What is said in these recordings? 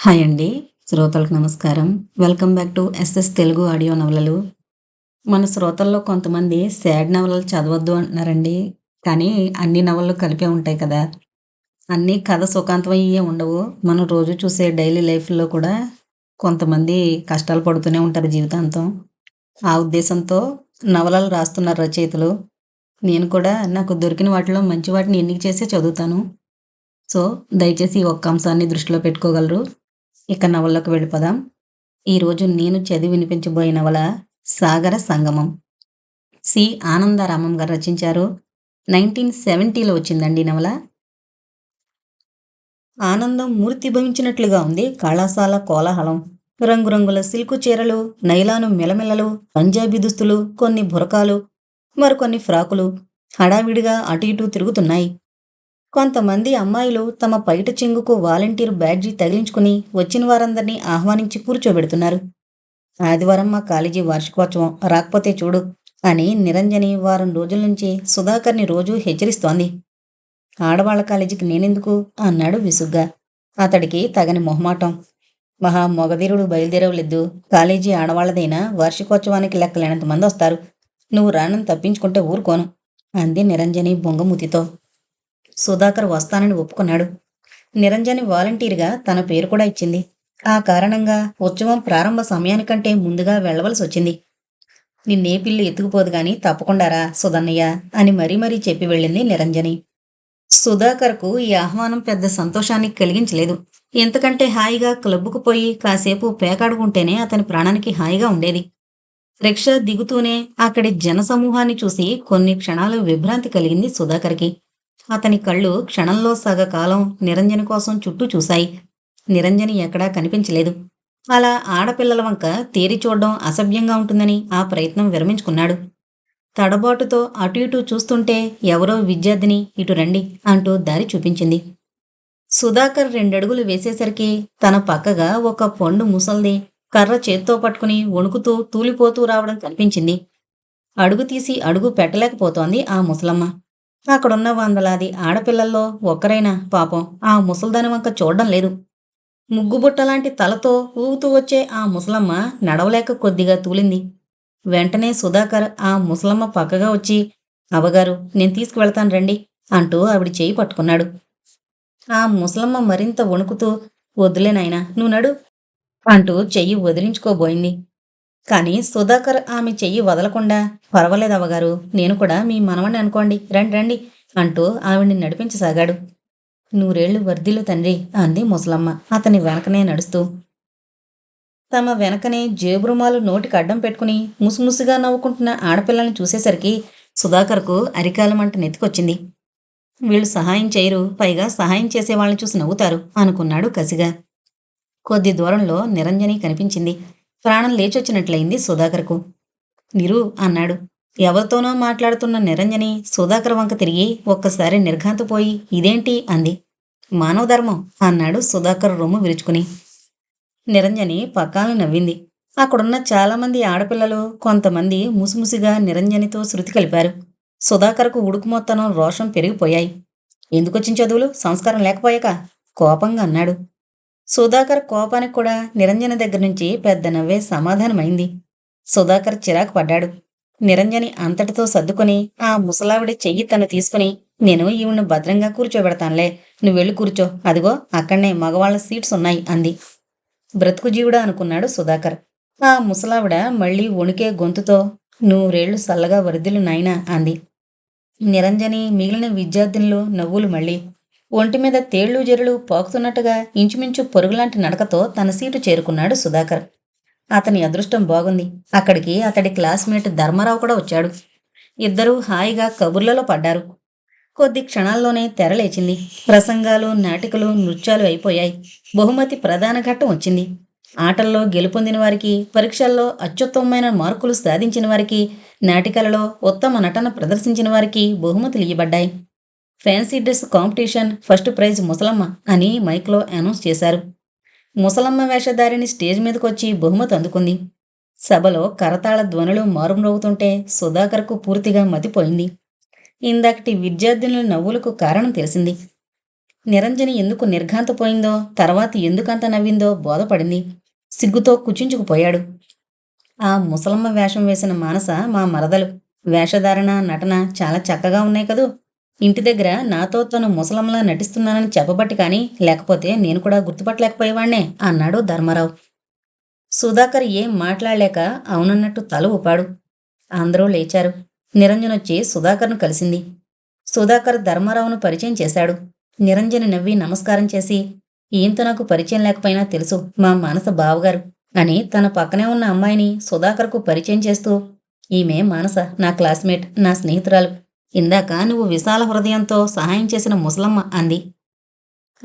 Hi అండి. శ్రోతలకు నమస్కారం. Welcome back to SS Telugu audio నవలలు. మన శ్రోతల్లో కొంతమంది శాడ్ నవలలు చదవద్దు అంటున్నారండి. కానీ అన్ని నవలలు కలిపే ఉంటాయి కదా. అన్నీ కథ సుఖాంతమయ్యే ఉండవు. మనం రోజు చూసే డైలీ లైఫ్లో కూడా కొంతమంది కష్టాలు పడుతూనే ఉంటారు జీవితాంతం. ఆ ఉద్దేశంతో నవలలు రాస్తున్నారు రచయితలు. నేను కూడా నాకు దొరికిన వాటిలో మంచి వాటిని ఎన్నిక చేసే చదువుతాను. సో దయచేసి ఈ ఒక్క అంశాన్ని దృష్టిలో పెట్టుకోగలరు. ఇక నవల్లోకి వెళ్ళిపోదాం. ఈరోజు నేను చదివి వినిపించబోయే నవల సాగర సంగమం. సి. ఆనందారామం గారు రచించారు. నైన్టీన్ సెవెంటీలో వచ్చిందండి నవల. ఆనందం మూర్తి భవించినట్లుగా ఉంది. కళాశాల కోలాహలం. రంగురంగుల సిల్కు చీరలు నైలాను మెలమెలలు పంజాబీ దుస్తులు కొన్ని బురకాలు మరికొన్ని ఫ్రాకులు హడావిడిగా అటు ఇటు తిరుగుతున్నాయి. కొంతమంది అమ్మాయిలు తమ పైట చెంగుకు వాలంటీర్ బ్యాడ్జీ తగిలించుకుని వచ్చిన వారందరినీ ఆహ్వానించి కూర్చోబెడుతున్నారు. ఆదివారం మా కాలేజీ వార్షికోత్సవం రాకపోతే చూడు అని నిరంజని వారం రోజుల నుంచి సుధాకర్ని రోజూ హెచ్చరిస్తోంది. ఆడవాళ్ళ కాలేజీకి నేనెందుకు? అన్నాడు విసుగ్గా. అతడికి తగని మొహమాటం. మహా మొగధీరుడు బయలుదేరవలేదు. కాలేజీ ఆడవాళ్ళదైనా వార్షికోత్సవానికి లెక్కలేనంత మంది వస్తారు. నువ్వు రానని తప్పించుకుంటే ఊరుకోను అంది నిరంజని బొంగమూతితో. సుధాకర్ వస్తానని ఒప్పుకున్నాడు. నిరంజని వాలంటీర్గా తన పేరు కూడా ఇచ్చింది. ఆ కారణంగా ఉత్సవం ప్రారంభ సమయానికంటే ముందుగా వెళ్ళవలసి వచ్చింది. నిన్నే పిల్లి ఎత్తుకుపోదు గాని తప్పకుండారా సుధన్నయ్య అని మరీ మరీ చెప్పి వెళ్ళింది నిరంజని. సుధాకర్కు ఈ ఆహ్వానం పెద్ద సంతోషాన్ని కలిగించలేదు. ఎంతకంటే హాయిగా క్లబ్కు పోయి కాసేపు పేకాడుకుంటేనే అతని ప్రాణానికి హాయిగా ఉండేది. రిక్షా దిగుతూనే అక్కడి జనసమూహాన్ని చూసి కొన్ని క్షణాలు విభ్రాంతి కలిగింది సుధాకర్కి. అతని కళ్ళు క్షణంలో సగకాలం నిరంజని కోసం చుట్టూ చూశాయి. నిరంజని ఎక్కడా కనిపించలేదు. అలా ఆడపిల్లల వంక తేరి చూడడం అసభ్యంగా ఉంటుందని ఆ ప్రయత్నం విరమించుకున్నాడు. తడబాటుతో అటు ఇటు చూస్తుంటే ఎవరో విద్యార్థిని ఇటు రండి అంటూ దారి చూపించింది. సుధాకర్ రెండడుగులు వేసేసరికి తన పక్కగా ఒక పండు ముసల్ది కర్ర చేత్తో పట్టుకుని వణుకుతూ తూలిపోతూ రావడం కనిపించింది. అడుగు తీసి అడుగు పెట్టలేకపోతోంది ఆ ముసలమ్మ. అక్కడున్న వందలాది ఆడపిల్లల్లో ఒక్కరైనా పాపం ఆ ముసల్దాని వంక చూడడం లేదు. ముగ్గుబుట్టలాంటి తలతో ఊగుతూ వచ్చే ఆ ముసలమ్మ నడవలేక కొద్దిగా తూలింది. వెంటనే సుధాకర్ ఆ ముసలమ్మ పక్కగా వచ్చి అవగారు నేను తీసుకువెళ్తాను రండి అంటూ ఆవిడ చేయి పట్టుకున్నాడు. ఆ ముసలమ్మ మరింత వణుకుతూ వద్దులేనాయనా నువ్వు నడు అంటూ చెయ్యి వదిలించుకోబోయింది. కానీ సుధాకర్ ఆమె చెయ్యి వదలకుండా పర్వాలేదు అవ్వగారు నేను కూడా మీ మనవణ్ణి అనుకోండి రండి రండి అంటూ ఆవిడ్ని నడిపించసాగాడు. నూరేళ్ళు వర్ధిల్లు తండ్రి అంది ముసలమ్మ. అతని వెనకనే నడుస్తూ తమ వెనకనే జేబురుమాలు నోటికి అడ్డం పెట్టుకుని ముసుముసుగా నవ్వుకుంటున్న ఆడపిల్లల్ని చూసేసరికి సుధాకర్కు అరికాలమంట నెత్తికొచ్చింది. వీళ్ళు సహాయం చేయరు పైగా సహాయం చేసే వాళ్ళని చూసి నవ్వుతారు అనుకున్నాడు కసిగా. కొద్ది దూరంలో నిరంజని కనిపించింది. ప్రాణం లేచొచ్చినట్లయింది సుధాకర్కు. నిరు అన్నాడు. ఎవరితోనో మాట్లాడుతున్న నిరంజని సుధాకర్ వంక తిరిగి ఒక్కసారి నిర్ఘాంతపోయి ఇదేంటి? అంది. మానవ ధర్మం అన్నాడు సుధాకర్ రొమ్ము విరుచుకుని. నిరంజని పక్కాలను నవ్వింది. అక్కడున్న చాలామంది ఆడపిల్లలు కొంతమంది ముసిముసిగా నిరంజనితో శృతి కలిపారు. సుధాకర్కు ఉడుకుమొత్తనం రోషం పెరిగిపోయాయి. ఎందుకొచ్చిన చదువులు? సంస్కారం లేకపోయాక? కోపంగా అన్నాడు. సుధాకర్ కోపానికి కూడా నిరంజన దగ్గర నుంచి పెద్ద నవ్వే సమాధానమైంది. సుధాకర్ చిరాకు పడ్డాడు. నిరంజని అంతటితో సర్దుకొని ఆ ముసలావిడి చెయ్యి తను తీసుకుని నేను ఈవిడ్ని భద్రంగా కూర్చోబెడతానులే నువ్వు వెళ్ళి కూర్చో అదిగో అక్కడనే మగవాళ్ళ సీట్స్ ఉన్నాయి అంది. బ్రతుకు జీవుడా అనుకున్నాడు సుధాకర్. ఆ ముసలావిడ మళ్ళీ వణికే గొంతుతో నూరేళ్ళు సల్లగా వరిదిలు నాయనా అంది. నిరంజని మిగిలిన విద్యార్థినులు నవ్వులు మళ్ళీ ఒంటి మీద తేళ్ళు జెరులు పోకుతున్నట్టుగా ఇంచుమించు పొరుగులాంటి నడకతో తన సీటు చేరుకున్నాడు సుధాకర్. అతని అదృష్టం బాగుంది. అక్కడికి అతడి క్లాస్మేట్ ధర్మారావు కూడా వచ్చాడు. ఇద్దరూ హాయిగా కబుర్లలో పడ్డారు. కొద్ది క్షణాల్లోనే తెరలేచింది ప్రసంగాలు నాటికలు నృత్యాలు అయిపోయాయి. బహుమతి ప్రధాన ఘట్టం వచ్చింది. ఆటల్లో గెలుపొందిన వారికి పరీక్షల్లో అత్యుత్తమమైన మార్కులు సాధించిన వారికి నాటికలలో ఉత్తమ నటన ప్రదర్శించిన వారికి బహుమతులు ఇవ్వబడ్డాయి. Fancy dress competition first prize ముసలమ్మ అని మైక్లో అనౌన్స్ చేశారు. ముసలమ్మ వేషధారిని స్టేజ్ మీదకొచ్చి బహుమతి అందుకుంది. సభలో కరతాళ ధ్వనులు మారుమ్రోగుతుంటే సుధాకర్కు పూర్తిగా మతిపోయింది. ఇందాకటి విద్యార్థినుల నవ్వులకు కారణం తెలిసింది. నిరంజని ఎందుకు నిర్ఘాంతపోయిందో తర్వాత ఎందుకంత నవ్విందో బోధపడింది. సిగ్గుతో కుచించుకుపోయాడు. ఆ ముసలమ్మ వేషం వేసిన మానస మా మరదలు. వేషధారణ నటన చాలా చక్కగా ఉన్నాయి కదూ? ఇంటి దగ్గర నాతో తను ముసలంలా నటిస్తున్నానని చెప్పబట్టి కానీ లేకపోతే నేను కూడా గుర్తుపట్టలేకపోయేవాణ్ణే అన్నాడు ధర్మారావు. సుధాకర్ ఏం మాట్లాడలేక అవునన్నట్టు తల ఊపాడు. అందరూ లేచారు. నిరంజనొచ్చి సుధాకర్ను కలిసింది. సుధాకర్ ధర్మారావును పరిచయం చేశాడు. నిరంజన్ నవ్వి నమస్కారం చేసి ఈయంతో నాకు పరిచయం లేకపోయినా తెలుసు మా మానస బావగారు అని తన పక్కనే ఉన్న అమ్మాయిని సుధాకర్కు పరిచయం చేస్తూ ఈమె మానస నా క్లాస్మేట్ నా స్నేహితురాలు. ఇందాక నువ్వు విశాల హృదయంతో సహాయం చేసిన ముసలమ్మ అంది.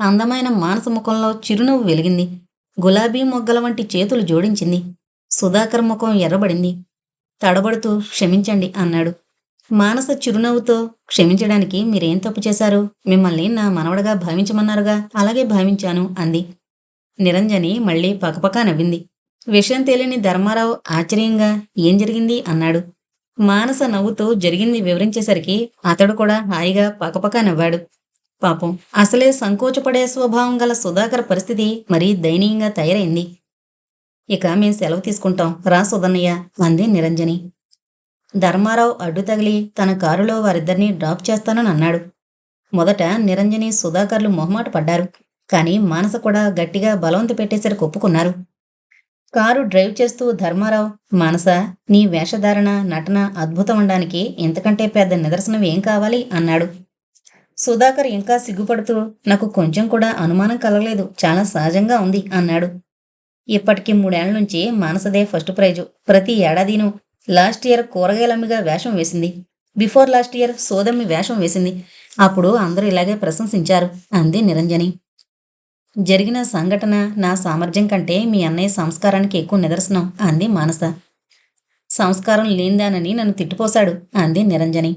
అందమైన మానస ముఖంలో చిరునవ్వు వెలిగింది. గులాబీ మొగ్గల వంటి చేతులు జోడించింది. సుధాకర్ ముఖం ఎర్రబడింది. తడబడుతూ క్షమించండి అన్నాడు. మానస చిరునవ్వుతో క్షమించడానికి మీరేం తప్పు చేశారు? మిమ్మల్ని నా మనవడగా భావించమన్నారుగా? అలాగే భావించాను అంది. నిరంజని మళ్ళీ పకపకా నవ్వింది. విషయం తెలియని ధర్మారావు ఆశ్చర్యంగా ఏం జరిగింది అన్నాడు. మానస నవ్వుతూ జరిగింది వివరించేసరికి అతడు కూడా హాయిగా పకపక నవ్వాడు. పాపం అసలే సంకోచపడే స్వభావం గల సుధాకర్ పరిస్థితి మరీ దయనీయంగా తయారైంది. ఇక మేం సెలవు తీసుకుంటాం. రా సుధన్నయ్య అంది నిరంజని. ధర్మారావు అడ్డు తగిలి తన కారులో వారిద్దరినీ డ్రాప్ చేస్తానని అన్నాడు. మొదట నిరంజని సుధాకర్లు మొహమాట పడ్డారు. కానీ మానస కూడా గట్టిగా బలవంత పెట్టేసరికి ఒప్పుకున్నారు. కారు డ్రైవ్ చేస్తూ ధర్మారావు మానస నీ వేషధారణ నటన అద్భుతం ఉండడానికి ఇంతకంటే పెద్ద నిదర్శనం ఏం కావాలి? అన్నాడు. సుధాకర్ ఇంకా సిగ్గుపడుతూ నాకు కొంచెం కూడా అనుమానం కలగలేదు. చాలా సహజంగా ఉంది అన్నాడు. ఇప్పటికి మూడేళ్ళ నుంచి మానసదే ఫస్ట్ ప్రైజు. ప్రతి ఏడాదిను లాస్ట్ ఇయర్ కూరగాయలమ్మిగా వేషం వేసింది. బిఫోర్ లాస్ట్ ఇయర్ సోదమ్మి వేషం వేసింది. అప్పుడు అందరూ ఇలాగే ప్రశంసించారు. అంది నిరంజని. జరిగిన సంఘటన నా సామర్థ్యం కంటే మీ అన్నయ్య సంస్కారానికి ఎక్కువ నిదర్శనం అంది మానస. సంస్కారం లేనిదానని నన్ను తిట్టుపోశాడు అంది నిరంజని.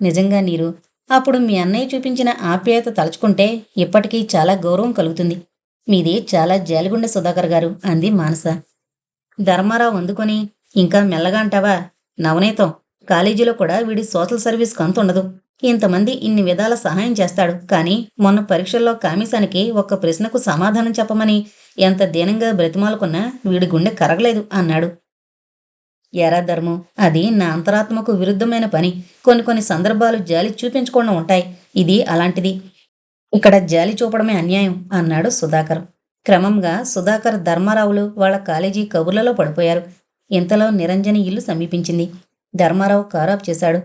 నిజంగా నీరు అప్పుడు మీ అన్నయ్య చూపించిన ఆప్యాయత తలుచుకుంటే ఇప్పటికీ చాలా గౌరవం కలుగుతుంది. మీది చాలా జాలిగుండె సుధాకర్ గారు అంది మానస. ధర్మారావు అందుకొని ఇంకా మెల్లగా అంటావా? నవనీతం కాలేజీలో కూడా వీడి సోషల్ సర్వీస్ కంత ఉండదు. ఇంతమంది ఇన్ని విధాల సహాయం చేస్తాడు. కానీ మొన్న పరీక్షల్లో కామిసానికి ఒక్క ప్రశ్నకు సమాధానం చెప్పమని ఎంత దీనంగా బ్రతిమాలుకున్నా వీడి గుండె కరగలేదు అన్నాడు. ఎరా ధర్మం అది నా అంతరాత్మకు విరుద్ధమైన పని. కొన్ని కొన్ని సందర్భాలు జాలి చూపించకుండా ఉంటాయి. ఇది అలాంటిది. ఇక్కడ జాలి చూపడమే అన్యాయం అన్నాడు సుధాకర్. క్రమంగా సుధాకర్ ధర్మారావులు వాళ్ళ కాలేజీ కబుర్లలో పడిపోయారు. ఇంతలో నిరంజని ఇల్లు సమీపించింది. ధర్మారావు కారాప్ చేశాడు.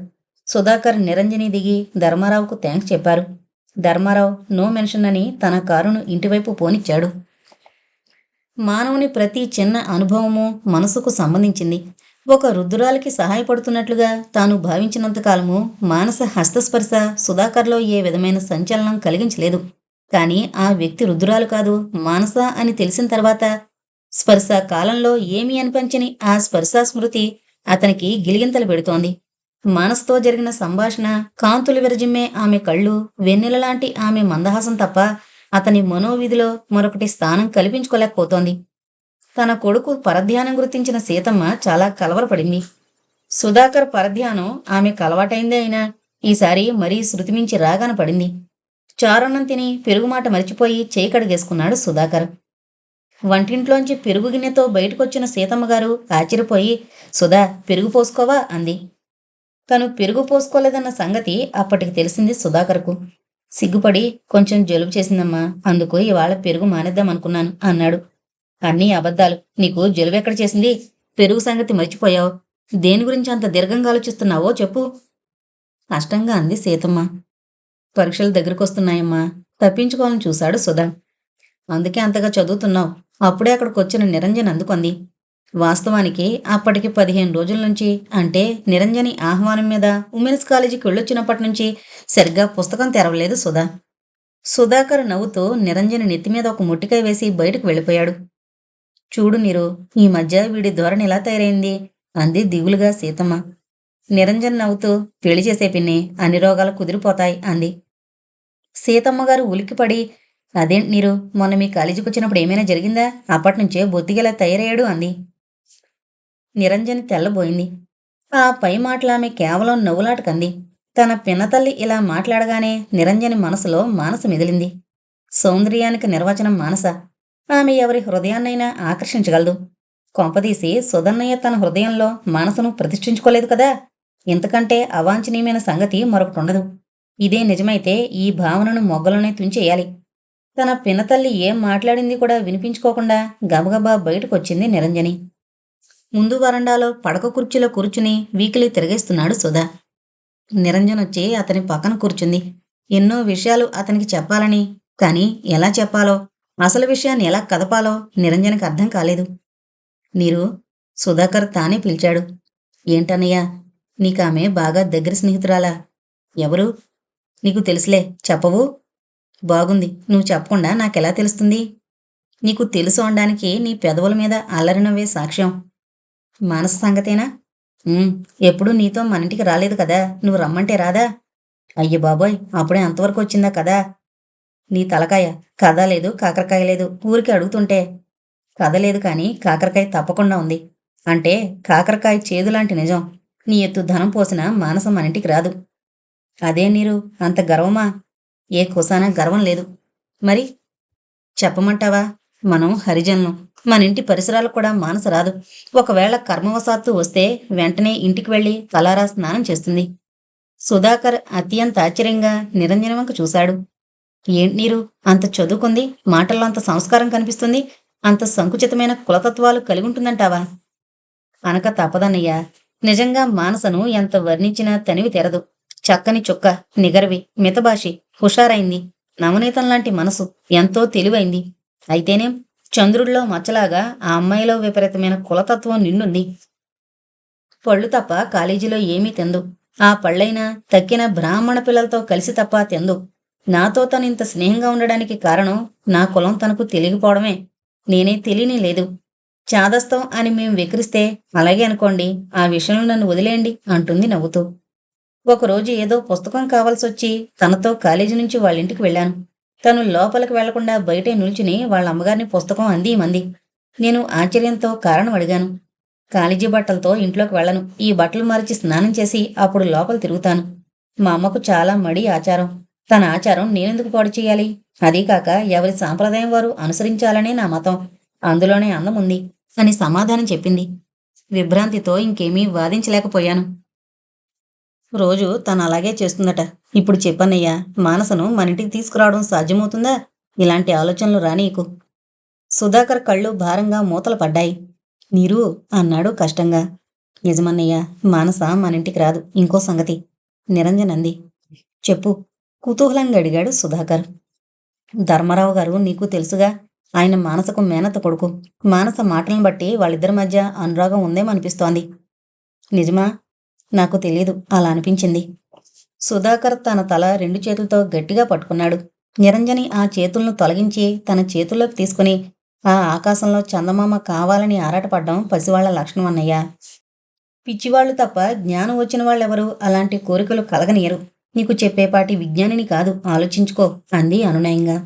సుధాకర్ నిరంజని దిగి ధర్మారావుకు థ్యాంక్స్ చెప్పారు. ధర్మారావు నో మెన్షన్ అని తన కారును ఇంటివైపు పోనిచ్చాడు. మానవుని ప్రతి చిన్న అనుభవము మనసుకు సంబంధించింది. ఒక రుద్రాలకి సహాయపడుతున్నట్లుగా తాను భావించినంతకాలము మానస హస్తస్పర్శ సుధాకర్లో ఏ విధమైన సంచలనం కలిగించలేదు. కానీ ఆ వ్యక్తి రుద్రాలు కాదు మానస అని తెలిసిన తర్వాత స్పర్శ కాలంలో ఏమీ అనిపించని ఆ స్పర్శ స్మృతి అతనికి గిలిగింతలు పెడుతోంది. మనస్తో జరిగిన సంభాషణ కాంతులు విరజిమ్మే ఆమె కళ్ళు వెన్నెల లాంటి ఆమె మందహాసం తప్ప అతని మనోవిధిలో మరొకటి స్థానం కల్పించుకోలేకపోతోంది. తన కొడుకు పరధ్యానం గుర్తించిన సీతమ్మ చాలా కలవరపడింది. సుధాకర్ పరధ్యానం ఆమె కలవాటైందే అయినా ఈసారి మరీ శృతిమించి రాగాన పడింది. చారుణం తిని పెరుగుమాట మరిచిపోయి చేయికడిగేసుకున్నాడు సుధాకర్. వంటింట్లోంచి పెరుగు గిన్నెతో బయటకొచ్చిన సీతమ్మ గారు ఆశ్చర్యపోయి సుధా పెరుగు పోసుకోవా? అంది. తను పెరుగు పోసుకోలేదన్న సంగతి అప్పటికి తెలిసింది సుధాకర్కు. సిగ్గుపడి కొంచెం జలుబు చేసిందమ్మా అందుకు ఇవాళ పెరుగు మానేద్దామనుకున్నాను అన్నాడు. అన్నీ అబద్ధాలు. నీకు జలుబు ఎక్కడ చేసింది? పెరుగు సంగతి మర్చిపోయావు. దేని గురించి అంత దీర్ఘంగా ఆలోచిస్తున్నావో చెప్పు. కష్టంగా అంది సీతమ్మ. పరీక్షలు దగ్గరకొస్తున్నాయమ్మా తప్పించుకోవాలని చూశాడు సుధా. అందుకే అంతగా చదువుతున్నావు. అప్పుడే అక్కడికి వచ్చిన నిరంజన్ అందుకుంది వాస్తవానికి అప్పటికి పదిహేను రోజుల నుంచి అంటే నిరంజని ఆహ్వానం మీద ఉమెన్స్ కాలేజీకి వెళ్ళొచ్చినప్పటి నుంచి సరిగ్గా పుస్తకం తెరవలేదు సుధా. సుధాకర్ నవ్వుతూ నిరంజని నెత్తి మీద ఒక ముట్టికాయ వేసి బయటకు వెళ్ళిపోయాడు. చూడు నీరు ఈ మధ్య వీడి ధోరణి ఎలా తయారైంది? అంది దిగులుగా సీతమ్మ. నిరంజన్ నవ్వుతూ పెళ్ళి చేసే పిన్ని అన్ని రోగాలు కుదిరిపోతాయి అంది. సీతమ్మ గారు ఉలిక్కిపడి అదేంటి నీరు మొన్న మీ కాలేజీకి వచ్చినప్పుడు ఏమైనా జరిగిందా? అప్పటి నుంచే బొత్తిగేలా తయారయ్యాడు అంది. నిరంజని తెల్లబోయింది. ఆ పై మాటలు ఆమె కేవలం నవ్వులాటకంది. తన పిన్నతల్లి ఇలా మాట్లాడగానే నిరంజని మనసులో మానస మెదిలింది. సౌందర్యానికి నిర్వచనం మానస. ఆమె ఎవరి హృదయాన్నైనా ఆకర్షించగలదు. కొంపదీసి సుధన్నయ్య తన హృదయంలో మానసను ప్రతిష్ఠించుకోలేదు కదా? ఇంతకంటే అవాంఛనీయమైన సంగతి మరొకటి ఉండదు ఇదే నిజమైతే ఈ భావనను మొగ్గలోనే తుంచేయాలి. తన పిన్నతల్లి ఏం మాట్లాడింది కూడా వినిపించుకోకుండా గబగబా బయటకొచ్చింది నిరంజని. ముందు వరండాలో పడక కుర్చీలో కూర్చుని వీకిలి తిరిగేస్తున్నాడు సుధా. నిరంజన్ వచ్చి అతని పక్కన కూర్చుంది. ఎన్నో విషయాలు అతనికి చెప్పాలని కానీ ఎలా చెప్పాలో అసలు విషయాన్ని ఎలా కదపాలో నిరంజన్కి అర్థం కాలేదు. నీరు సుధాకర్ తానే పిలిచాడు. ఏంటన్నయ్యా నీకామె బాగా దగ్గర స్నేహితురాలా. ఎవరు? నీకు తెలుసులే చెప్పవు. బాగుంది నువ్వు చెప్పకుండా నాకెలా తెలుస్తుంది? నీకు తెలుసు అనడానికి నీ పెదవుల మీద అల్లరినవే సాక్ష్యం. మానస సంగతేనా? ఎప్పుడు ఎప్పుడూ నీతో మన ఇంటికి రాలేదు కదా? నువ్వు రమ్మంటే రాదా? అయ్య బాబోయ్ అప్పుడే అంతవరకు వచ్చిందా కదా? నీ తలకాయ కథ లేదు కాకరకాయ లేదు ఊరికి అడుగుతుంటే. కథ లేదు కానీ కాకరకాయ తప్పకుండా ఉంది. అంటే కాకరకాయ చేదు లాంటి నిజం. నీ ఎత్తు ధనం పోసిన మానసం మన ఇంటికి రాదు. అదే నీరు అంత గర్వమా? ఏ కుసానా గర్వం లేదు. మరి చెప్పమంటావా? మనం హరిజనులం. మన ఇంటి పరిసరాలు కూడా మానస రాదు. ఒకవేళ కర్మవశాత్తు వస్తే వెంటనే ఇంటికి వెళ్ళి తలారా స్నానం చేస్తుంది. సుధాకర్ అత్యంత ఆశ్చర్యంగా నిరంజన వంక చూశాడు. ఏంటి నీరు? అంత చదువుకుంది మాటల్లో అంత సంస్కారం కనిపిస్తుంది అంత సంకుచితమైన కులతత్వాలు కలిగి ఉంటుందంటావా అనక తప్పదన్నయ్యా. నిజంగా మానసను ఎంత వర్ణించినా తనివి తెరదు. చక్కని చుక్క నిగరవి మితభాషి హుషారైంది. నవనీతం లాంటి మనసు ఎంతో తెలివైంది. అయితేనేం? చంద్రుడిలో మచ్చలాగా ఆ అమ్మాయిలో విపరీతమైన కులతత్వం నిండుంది పళ్ళు తప్ప కాలేజీలో ఏమీ తిందు. ఆ పళ్ళైనా తక్కిన బ్రాహ్మణ పిల్లలతో కలిసి తప్ప తిందు. నాతో తను ఇంత స్నేహంగా ఉండడానికి కారణం నా కులం తనకు తెలియకపోవడమే. నేనే తెలియని లేదు. చాదస్తం అని మేం వికరిస్తే అలాగే అనుకోండి ఆ విషయంలో నన్ను వదిలేయండి అంటుంది నవ్వుతూ. ఒకరోజు ఏదో పుస్తకం కావాల్సొచ్చి తనతో కాలేజీ నుంచి వాళ్ళ ఇంటికి వెళ్ళాను. తను లోపలికి వెళ్ళకుండా బయటే నిల్చుని వాళ్ళ అమ్మగారిని పుస్తకం అంది మంది. నేను ఆశ్చర్యంతో కారణం అడిగాను. కాలేజీ బట్టలతో ఇంట్లోకి వెళ్ళను. ఈ బట్టలు మార్చి స్నానం చేసి అప్పుడు లోపల తిరుగుతాను. మా అమ్మకు చాలా మడి ఆచారం. తన ఆచారం నేనెందుకు పాడు చేయాలి? అదీకాక ఎవరి సాంప్రదాయం వారు అనుసరించాలనే నా మతం. అందులోనే అందం ఉంది అని సమాధానం చెప్పింది. విభ్రాంతితో ఇంకేమీ వాదించలేకపోయాను. రోజు తను అలాగే చేస్తుందట. ఇప్పుడు చెప్పన్నయ్యా మానసను మన ఇంటికి తీసుకురావడం సాధ్యమవుతుందా? ఇలాంటి ఆలోచనలు రానీకు. సుధాకర్ కళ్ళు భారంగా మూతలు పడ్డాయి. నీరు అన్నాడు కష్టంగా. నిజమన్నయ్య మానస మన ఇంటికి రాదు. ఇంకో సంగతి. నిరంజన్ అంది. చెప్పు. కుతూహలంగా అడిగాడు సుధాకర్. ధర్మారావు గారు నీకు తెలుసుగా. ఆయన మానసకు మేనత కొడుకు. మానస మాటలను బట్టి వాళ్ళిద్దరి మధ్య అనురాగం ఉందేమనిపిస్తోంది నిజమా? నాకు తెలియదు అలా అనిపించింది. సుధాకర్ తన తల రెండు చేతులతో గట్టిగా పట్టుకున్నాడు. నిరంజని ఆ చేతులను తొలగించి తన చేతుల్లోకి తీసుకుని ఆ ఆకాశంలో చందమామ కావాలని ఆరాటపడ్డం పసివాళ్ళ లక్షణం అన్నయ్య. పిచ్చివాళ్ళు తప్ప జ్ఞానం వచ్చిన వాళ్ళెవరూ? అలాంటి కోరికలు కలగనీయరు. నీకు చెప్పేపాటి విజ్ఞానిని కాదు. ఆలోచించుకో అంది అనునయంగా.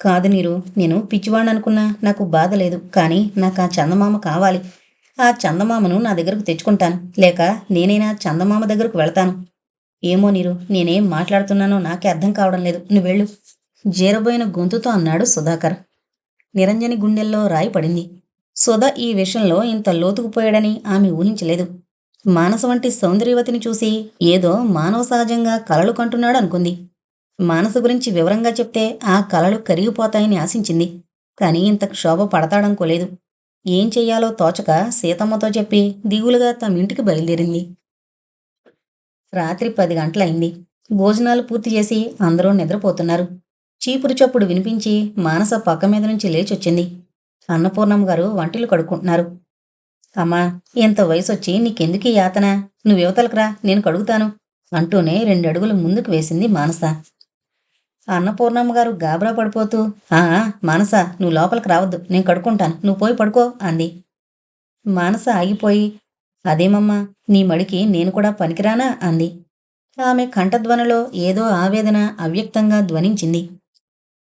కాదు నీరు. నేను పిచ్చివాణ్ణి అనుకున్నా నాకు బాధ లేదు. కానీ నాకు ఆ చందమామ కావాలి. ఆ చందమామను నా దగ్గరకు తెచ్చుకుంటాను. లేక నేనైనా చందమామ దగ్గరకు వెళ్తాను. ఏమో నీరు నేనేం మాట్లాడుతున్నానో నాకే అర్థం కావడం లేదు. నువ్వెళ్ళు జీరబోయిన గొంతుతో అన్నాడు సుధాకర్. నిరంజని గుండెల్లో రాయి పడింది. సుధ ఈ విషయంలో ఇంత లోతుకుపోయాడని ఆమె ఊహించలేదు. మానస వంటి సౌందర్యవతిని చూసి ఏదో మానవ సహజంగా కలలు కంటున్నాడు అనుకుంది. మానస గురించి వివరంగా చెప్తే ఆ కలలు కరిగిపోతాయని ఆశించింది. కానీ ఇంత క్షోభ పడతాడనుకోలేదు ఏం చెయ్యాలో తోచక సీతమ్మతో చెప్పి దిగులుగా తమ ఇంటికి బయలుదేరింది. రాత్రి పది గంటలైంది. భోజనాలు పూర్తి చేసి అందరూ నిద్రపోతున్నారు. చీపురు చప్పుడు వినిపించి మానస పక్క మీద నుంచి లేచొచ్చింది. అన్నపూర్ణమ్మ గారు వంటిలు కడుక్కుంటున్నారు. అమ్మా ఇంత వయసొచ్చి నీకెందుకీ యాతన? నువ్వు యువతలకురా నేను కడుగుతాను అంటూనే రెండు అడుగులు ముందుకు వేసింది మానస. అన్నపూర్ణమ్మ గారు గాబరా పడిపోతూ ఆ మానస నువ్వు లోపలికి రావద్దు నేను కడుక్కుంటాను నువ్వు పోయి పడుకో అంది. మానస ఆగిపోయి అదేమమ్మా నీ మడికి నేను కూడా పనికిరానా? అంది. ఆమె కంఠధ్వనిలో ఏదో ఆవేదన అవ్యక్తంగా ధ్వనించింది.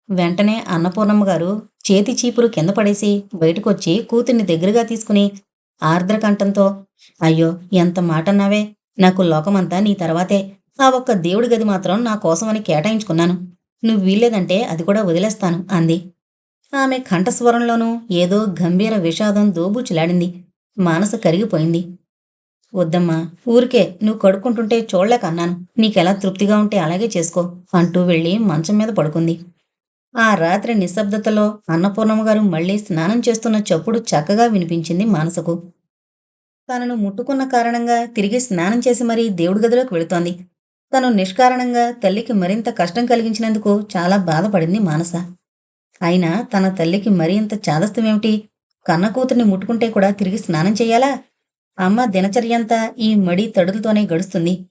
వెంటనే అన్నపూర్ణమ్మ గారు చేతి చీపురు కింద పడేసి బయటకొచ్చి కూతుర్ని దగ్గరగా తీసుకుని ఆర్ద్ర కంఠంతో అయ్యో ఎంత మాటన్నావే నాకు లోకమంతా నీ తర్వాతే ఆ ఒక్క దేవుడి గది మాత్రం నా కోసమని కేటాయించుకున్నాను. నువ్వు వీల్లేదంటే అది కూడా వదిలేస్తాను అంది. ఆమె కంఠస్వరంలోనూ ఏదో గంభీర విషాదం దోబూచులాడింది. మానస కరిగిపోయింది. వద్దమ్మా ఊరికే నువ్వు కడుక్కుంటుంటే చూడలేక అన్నాను. నీకెలా తృప్తిగా ఉంటే అలాగే చేసుకో అంటూ వెళ్ళి మంచం మీద పడుకుంది. ఆ రాత్రి నిశ్శబ్దతలో అన్నపూర్ణమ్మ గారు మళ్ళీ స్నానం చేస్తున్న చప్పుడు చక్కగా వినిపించింది మానసకు. తనను ముట్టుకున్న కారణంగా తిరిగి స్నానం చేసి మరీ దేవుడి గదిలోకి వెళుతోంది. తను నిష్కారణంగా తల్లికి మరింత కష్టం కలిగించినందుకు చాలా బాధపడింది మానస. అయినా తన తల్లికి మరింత చాదస్తమేమిటి? కన్న కూతుర్ని ముట్టుకుంటే కూడా తిరిగి స్నానం చేయాలా? అమ్మ దినచర్యంతా ఈ మడి తడులతోనే గడుస్తుంది.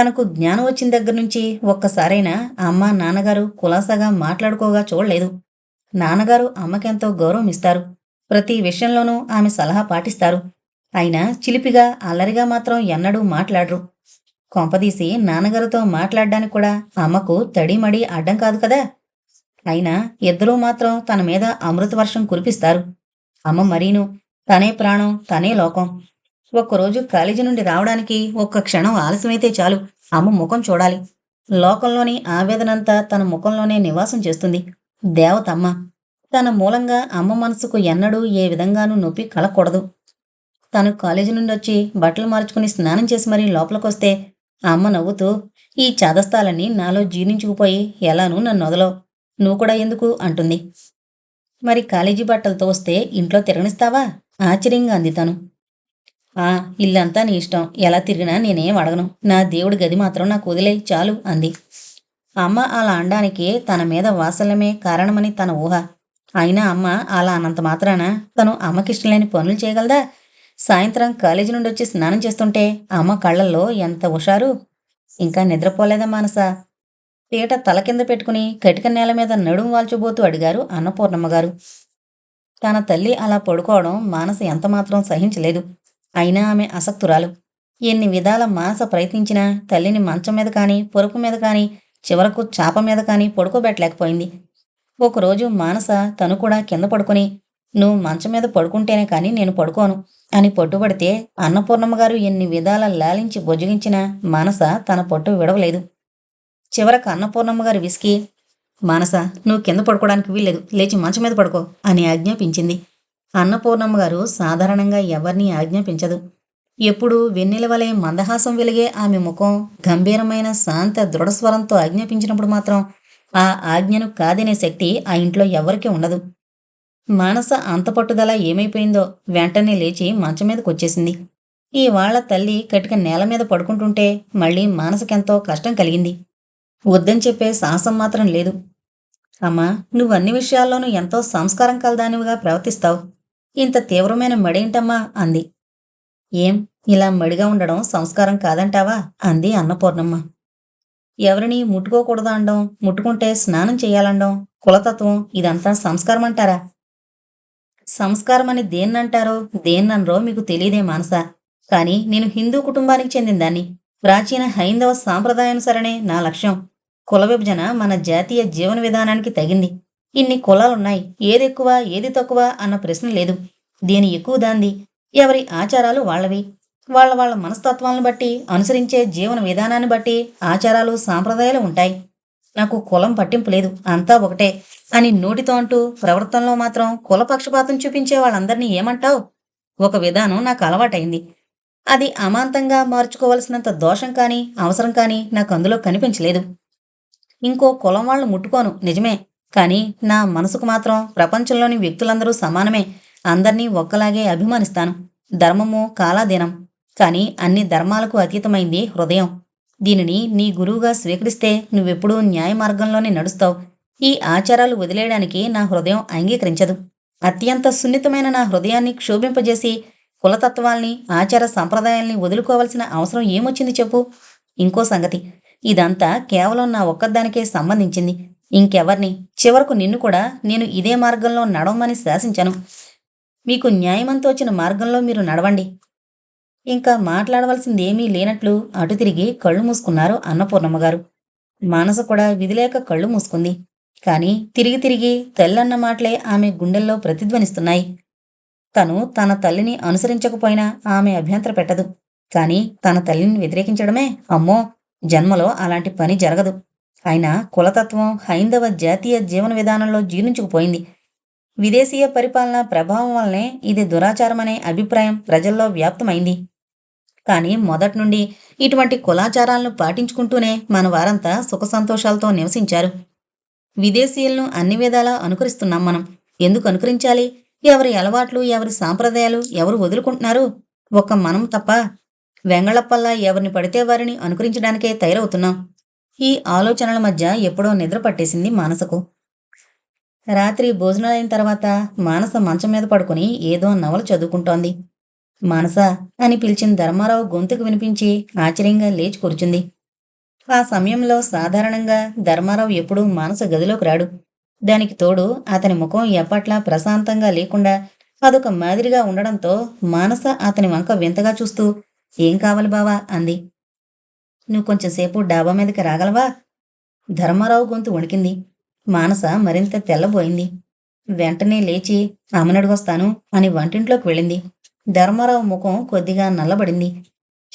తనకు జ్ఞానం వచ్చిన దగ్గర నుంచి ఒక్కసారైనా అమ్మ నాన్నగారు కులాసాగా మాట్లాడుకోగా చూడలేదు. నాన్నగారు అమ్మకెంతో గౌరవం ఇస్తారు. ప్రతి విషయంలోనూ ఆమె సలహా పాటిస్తారు. అయినా చిలిపిగా అల్లరిగా మాత్రం ఎన్నడూ మాట్లాడరు. కొంపదీసి నాన్నగారితో మాట్లాడడానికి కూడా అమ్మకు తడిమడి అడ్డం కాదు కదా. అయినా ఇద్దరూ మాత్రం తన మీద అమృత వర్షం కురిపిస్తారు. అమ్మ మరీను తనే ప్రాణం తనే లోకం. ఒక్కరోజు కాలేజీ నుండి రావడానికి ఒక్క క్షణం ఆలస్యమైతే చాలు. అమ్మ ముఖం చూడాలి. లోకంలోని ఆవేదనంతా తన ముఖంలోనే నివాసం చేస్తుంది. దేవతమ్మ తన మూలంగా అమ్మ మనసుకు ఎన్నడూ ఏ విధంగానూ నొప్పి కలగకూడదు. తను కాలేజీ నుండి వచ్చి బట్టలు మార్చుకుని స్నానం చేసి మరీ లోపలికొస్తే అమ్మ నవ్వుతూ ఈ చాదస్తాలని నాలో జీర్ణించుకుపోయి ఎలానూ నన్ను వదలవు. నువ్వు కూడా ఎందుకు? అంటుంది. మరి కాలేజీ బట్టలతో వస్తే ఇంట్లో తిరగనిస్తావా? ఆశ్చర్యంగా అంది తను. ఆ ఇల్లంతా నీ ఇష్టం. ఎలా తిరిగినా నేనేం అడగను. నా దేవుడి గది మాత్రం నాకు వదిలే చాలు అంది. అమ్మ అలా అనడానికి తన మీద వాసల్యమే కారణమని తన ఊహ. అయినా అమ్మ అలా అన్నంత మాత్రాన తను అమ్మకిష్టం లేని పనులు చేయగలదా? సాయంత్రం కాలేజీ నుండి వచ్చి స్నానం చేస్తుంటే అమ్మ కళ్ళల్లో ఎంత హుషారు. ఇంకా నిద్రపోలేదా మానస? పీట తల కింద పెట్టుకుని కటిక నేల మీద నడుం వాల్చబోతూ అడిగారు అన్నపూర్ణమ్మ గారు. తన తల్లి అలా పడుకోవడం మానస ఎంతమాత్రం సహించలేదు. అయినా ఆమె అసక్తురాలు ఎన్ని విధాల మానస ప్రయత్నించినా తల్లిని మంచం మీద కానీ పొరుపు మీద కానీ చివరకు చాప మీద కానీ పడుకోబెట్టలేకపోయింది. ఒకరోజు మానస తను కూడా కింద పడుకుని నువ్వు మంచం మీద పడుకుంటేనే కానీ నేను పడుకోను అని పట్టుబడితే అన్నపూర్ణమ్మ గారు ఎన్ని విధాల లాలించి బొజ్జగించినా మనస తన పట్టు విడవలేదు. చివరకు అన్నపూర్ణమ్మ గారు విసికి మానస నువ్వు కింద పడుకోవడానికి వీల్లేదు లేచి మంచం మీద పడుకో అని ఆజ్ఞాపించింది. అన్నపూర్ణమ్మ గారు సాధారణంగా ఎవరినీ ఆజ్ఞాపించదు. ఎప్పుడూ వెన్నెల వలె మందహాసం వెలిగే ఆమె ముఖం గంభీరమైన శాంత దృఢస్వరంతో ఆజ్ఞాపించినప్పుడు మాత్రం ఆ ఆజ్ఞను కాదనే శక్తి ఆ ఇంట్లో ఎవరికీ ఉండదు. మానస అంత పట్టుదల ఏమైపోయిందో వెంటనే లేచి మంచం మీదకి వచ్చేసింది ఈ వాళ్ళ తల్లి కటిక నేల మీద పడుకుంటుంటే మళ్ళీ మానసకెంతో కష్టం కలిగింది. వద్దని చెప్పే సాహసం మాత్రం లేదు. అమ్మా నువ్వు అన్ని విషయాల్లోనూ ఎంతో సంస్కారం కలదానివిగా ప్రవర్తిస్తావు. ఇంత తీవ్రమైన మడేంటమ్మా అంది. ఏం? ఇలా మడిగా ఉండడం సంస్కారం కాదంటావా? అంది అన్నపూర్ణమ్మ. ఎవరిని ముట్టుకోకూడదు అనడం ముట్టుకుంటే స్నానం చేయాలండం కులతత్వం ఇదంతా సంస్కారం అంటారా? సంస్కారం అని దేన్నంటారో దేన్ననరో మీకు తెలియదే మానస. కానీ నేను హిందూ కుటుంబానికి చెందిన దాన్ని. ప్రాచీన హైందవ సాంప్రదాయానుసరణే నా లక్ష్యం. కుల విభజన మన జాతీయ జీవన విధానానికి తగింది. ఇన్ని కులాలున్నాయి. ఏది ఎక్కువ ఏది తక్కువ అన్న ప్రశ్న లేదు. దేని ఎక్కువ దాంది? ఎవరి ఆచారాలు వాళ్ళవి? వాళ్ళ వాళ్ళ మనస్తత్వాలను బట్టి అనుసరించే జీవన విధానాన్ని బట్టి ఆచారాలు సాంప్రదాయాలు ఉంటాయి. నాకు కులం పట్టింపు లేదు. అంతా ఒకటే. అని నోటితో అంటూ ప్రవర్తనలో మాత్రం కుల పక్షపాతం చూపించే వాళ్ళందరినీ ఏమంటావు? ఒక విధానం నాకు అలవాటైంది. అది అమాంతంగా మార్చుకోవలసినంత దోషం కానీ అవసరం కానీ నాకు అందులో కనిపించలేదు. ఇంకో కులం వాళ్ళు ముట్టుకోను నిజమే. కానీ నా మనసుకు మాత్రం ప్రపంచంలోని వ్యక్తులందరూ సమానమే. అందర్నీ ఒక్కలాగే అభిమానిస్తాను. ధర్మము కాలాధీనం. కానీ అన్ని ధర్మాలకు అతీతమైంది హృదయం. దీనిని నీ గురువుగా స్వీకరిస్తే నువ్వెప్పుడూ న్యాయ మార్గంలోనే నడుస్తావు. ఈ ఆచారాలు వదిలేయడానికి నా హృదయం అంగీకరించదు. అత్యంత సున్నితమైన నా హృదయాన్ని క్షోభింపజేసి కులతత్వాల్ని ఆచార సంప్రదాయాల్ని వదులుకోవాల్సిన అవసరం ఏమొచ్చింది చెప్పు? ఇంకో సంగతి. ఇదంతా కేవలం నా ఒక్కదానికే సంబంధించింది. ఇంకెవర్ని? చివరకు నిన్ను కూడా నేను ఇదే మార్గంలో నడవమని శాసించను. మీకు న్యాయమంతో వచ్చిన మార్గంలో మీరు నడవండి. ఇంకా మాట్లాడవలసిందేమీ లేనట్లు అటు తిరిగి కళ్ళు మూసుకున్నారు అన్నపూర్ణమ్మ గారు మానస కూడా విధిలేక కళ్ళు మూసుకుంది. కాని తిరిగి తిరిగి తెల్లన్న మాటలే ఆమె గుండెల్లో ప్రతిధ్వనిస్తున్నాయి. తను తన తల్లిని అనుసరించకపోయినా ఆమె అభ్యంతర పెట్టదు. కాని తన తల్లిని వ్యతిరేకించడమే అమ్మో! జన్మలో అలాంటి పని జరగదు. అయినా కులతత్వం హైందవ జాతీయ జీవన విధానంలో జీర్ణించుకుపోయింది. విదేశీయ పరిపాలన ప్రభావం వల్లనే ఇది దురాచారమనే అభిప్రాయం ప్రజల్లో వ్యాప్తమైంది. కానీ మొదటి నుండి ఇటువంటి కులాచారాలను పాటించుకుంటూనే మన వారంతా సుఖ సంతోషాలతో నివసించారు. విదేశీయులను అన్ని విధాలా అనుకరిస్తున్నాం మనం. ఎందుకు అనుకరించాలి? ఎవరి అలవాట్లు ఎవరి సాంప్రదాయాలు ఎవరు వదులుకుంటున్నారు? ఒక్క మనం తప్ప వెంగళప్పల్లా ఎవరిని పడితే వారిని అనుకరించడానికే తయారవుతున్నాం. ఈ ఆలోచనల మధ్య ఎప్పుడో నిద్ర పట్టేసింది మానసకు. రాత్రి భోజనాలైన తర్వాత మానస మంచం మీద పడుకుని ఏదో నవల చదువుకుంటోంది. మానస అని పిలిచిన ధర్మారావు గొంతుకు వినిపించి ఆశ్చర్యంగా లేచి కూర్చుంది. ఆ సమయంలో సాధారణంగా ధర్మారావు ఎప్పుడూ మానస గదిలోకి రాడు. దానికి తోడు అతని ముఖం ఎప్పట్లా ప్రశాంతంగా లేకుండా అదొక మాదిరిగా ఉండడంతో మానస అతని వంక వింతగా చూస్తూ ఏం కావాలి బావా? అంది. నువ్వు కొంచెంసేపు డాబా మీదకి రాగలవా? ధర్మారావు గొంతు వణికింది. మానస మరింత తెల్లబోయింది. వెంటనే లేచి అమ్మనడుగొస్తాను అని వంటింట్లోకి వెళ్ళింది. ధర్మారావు ముఖం కొద్దిగా నల్లబడింది.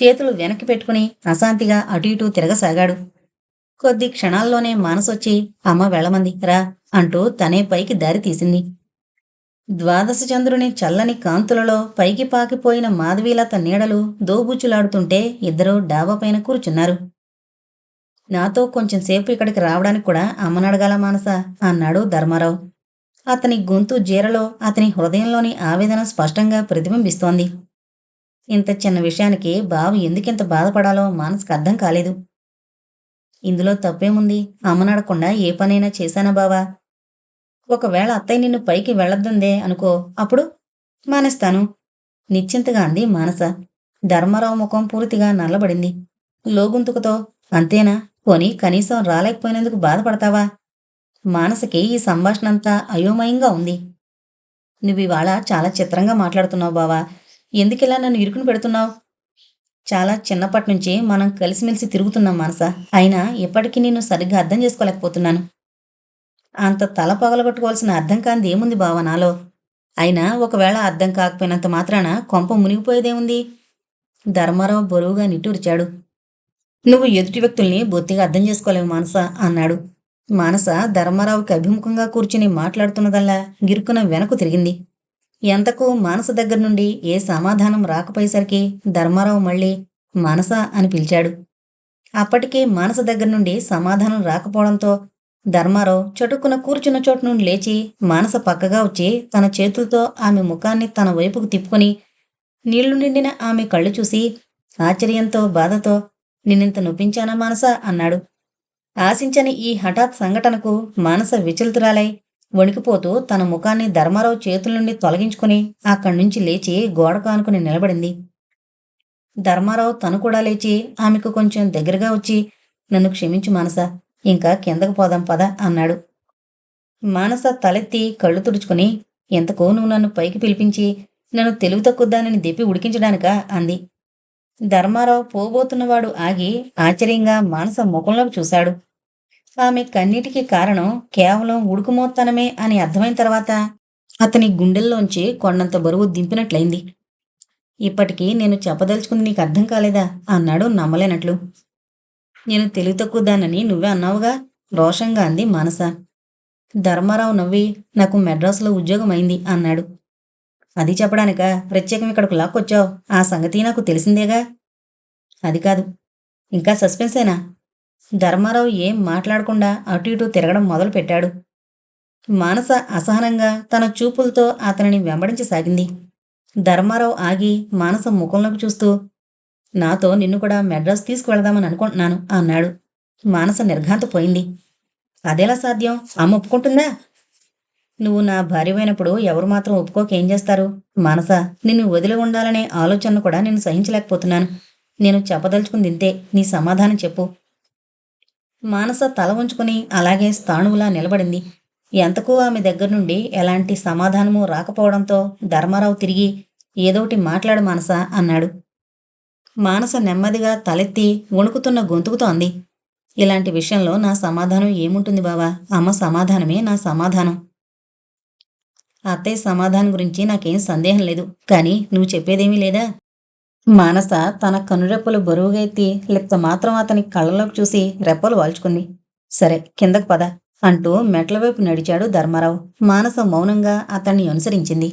చేతులు వెనక్కి పెట్టుకుని అశాంతిగా అటు ఇటూ తిరగసాగాడు. కొద్ది క్షణాల్లోనే మానసొచ్చి అమ్మ వెళ్ళమంది రా అంటూ తనే పైకి దారి తీసింది. ద్వాదశ చంద్రుని చల్లని కాంతులలో పైకి పాకిపోయిన మాధవీలత నీడలు దోబుచ్చులాడుతుంటే ఇద్దరూ డాబా పైన కూర్చున్నారు. నాతో కొంచెం సేపు ఇక్కడికి రావడానికి కూడా అమ్మనడగాల మానస అన్నాడు ధర్మారావు. అతని గొంతు జీరలో అతని హృదయంలోని ఆవేదన స్పష్టంగా ప్రతిబింబిస్తోంది. ఇంత చిన్న విషయానికి బావ ఎందుకింత బాధపడాలో మానసుకు అర్థం కాలేదు. ఇందులో తప్పేముంది? అమ్మనడకుండా ఏ పనైనా చేశానా బావా? ఒకవేళ అత్తయ్య నిన్ను పైకి వెళ్ళొద్దందే అనుకో అప్పుడు మానేస్తాను. నిశ్చింతగా అంది మానస. ధర్మారావు ముఖం పూర్తిగా నల్లబడింది. లోగుంతుకుతో అంతేనా? పోనీ కనీసం రాలేకపోయినందుకు బాధపడతావా? మానసకి ఈ సంభాషణ అంతా అయోమయంగా ఉంది. నువ్వు ఇవాళ చాలా చిత్రంగా మాట్లాడుతున్నావు బావా. ఎందుకిలా నన్ను ఇరుకుని పెడుతున్నావు? చాలా చిన్నప్పటి నుంచి మనం కలిసిమెలిసి తిరుగుతున్నాం మానస. అయినా ఇప్పటికీ నేను సరిగ్గా అర్థం చేసుకోలేకపోతున్నాను. అంత తల పగలగొట్టుకోవాల్సిన అర్థం కాంది ఏముంది బావ నాలో? అయినా ఒకవేళ అర్థం కాకపోయినంత మాత్రాన కొంప మునిగిపోయేదేముంది? ధర్మారావు బరువుగా నిట్టూర్చాడు. నువ్వు ఎదుటి వ్యక్తుల్ని బొత్తిగా అర్థం చేసుకోలేవు మానస అన్నాడు. మానస ధర్మారావుకి అభిముఖంగా కూర్చుని మాట్లాడుతున్నదల్లా గిరుకున వెనక్కు తిరిగింది. ఎంతకు మానస దగ్గర నుండి ఏ సమాధానం రాకపోయేసరికి ధర్మారావు మళ్ళీ మానస అని పిలిచాడు. అప్పటికే మానస దగ్గర నుండి సమాధానం రాకపోవడంతో ధర్మారావు చటుక్కున కూర్చున్న చోటు నుండి లేచి మానస పక్కగా వచ్చి తన చేతులతో ఆమె ముఖాన్ని తన వైపుకు తిప్పుకొని నీళ్ళు నిండిన ఆమె కళ్ళు చూసి ఆశ్చర్యంతో బాధతో నిన్నింత నొప్పించానా మానస? అన్నాడు. ఆశించని ఈ హఠాత్ సంఘటనకు మానస విచలితురాలై వణికిపోతూ తన ముఖాన్ని ధర్మారావు చేతుల నుండి తొలగించుకుని అక్కడి నుంచి లేచి గోడకు ఆనుకుని నిలబడింది. ధర్మారావు తను కూడా లేచి ఆమెకు కొంచెం దగ్గరగా వచ్చి నన్ను క్షమించు మానస ఇంకా కిందకు పోదాం పద అన్నాడు. మానస తలెత్తి కళ్ళు తుడుచుకుని ఎంతకో నువ్వు నన్ను పైకి పిలిపించి నన్ను తెలివి తక్కువదానని దెప్పి ఉడికించడానికా? అంది. ధర్మారావు పోబోతున్నవాడు ఆగి ఆశ్చర్యంగా మానస ముఖంలోకి చూశాడు. ఆమె కన్నిటికి కారణం కేవలం ఉడుకుమోత్తనమే అని అర్థమైన తర్వాత అతని గుండెల్లోంచి కొండంత బరువు దింపినట్లయింది. ఇప్పటికీ నేను చెప్పదలుచుకుంది నీకు అర్థం కాలేదా అన్నాడు నమ్మలేనట్లు. నేను తెలివి తక్కువ దానని నువ్వే అన్నావుగా? రోషంగా అంది మానస. ధర్మారావు నవ్వి నాకు మెడ్రాస్లో ఉద్యోగం అయింది అన్నాడు. అది చెప్పడానిక ప్రత్యేకం ఇక్కడికి లాక్కొచ్చావు? ఆ సంగతి నాకు తెలిసిందేగా? అది కాదు. ఇంకా సస్పెన్సేనా? ధర్మారావు ఏం మాట్లాడకుండా అటు ఇటు తిరగడం మొదలుపెట్టాడు. మానస అసహనంగా తన చూపులతో అతనిని వెంబడించసాగింది. ధర్మారావు ఆగి మానస ముఖంలోకి చూస్తూ నాతో నిన్ను కూడా మెడ్రాస్ తీసుకువెళదామని అనుకుంటున్నాను అన్నాడు. మానస నిర్ఘాంతపోయింది. అదెలా సాధ్యం? అమ్మ ఒప్పుకుంటుందా? నువ్వు నా భార్యమైనప్పుడు ఎవరు మాత్రం ఒప్పుకోక ఏం చేస్తారు? మానస నిన్ను వదిలి ఉండాలనే ఆలోచన కూడా నేను సహించలేకపోతున్నాను. నేను చెప్పదలుచుకుంది ఇంతే. నీ సమాధానం చెప్పు. మానస తల ఉంచుకుని అలాగే స్థాణువులా నిలబడింది. ఎంతకు ఆమె దగ్గర నుండి ఎలాంటి సమాధానము రాకపోవడంతో ధర్మారావు తిరిగి ఏదోటి మాట్లాడు మానస అన్నాడు. మానస నెమ్మదిగా తలెత్తి వణుకుతున్న గొంతుకుతో అంది ఇలాంటి విషయంలో నా సమాధానం ఏముంటుంది బావా? అమ్మ సమాధానమే నా సమాధానం. అత్తయ్య సమాధానం గురించి నాకేం సందేహం లేదు. కానీ నువ్వు చెప్పేదేమీ లేదా? మానస తన కనురెప్పలు బరువుగా లిప్త మాత్రం అతని కళ్ళలోకి చూసి రెప్పలు వాల్చుకుంది. సరే కిందకు పద అంటూ మెట్ల వైపు నడిచాడు ధర్మారావు. మానస మౌనంగా అతన్ని అనుసరించింది.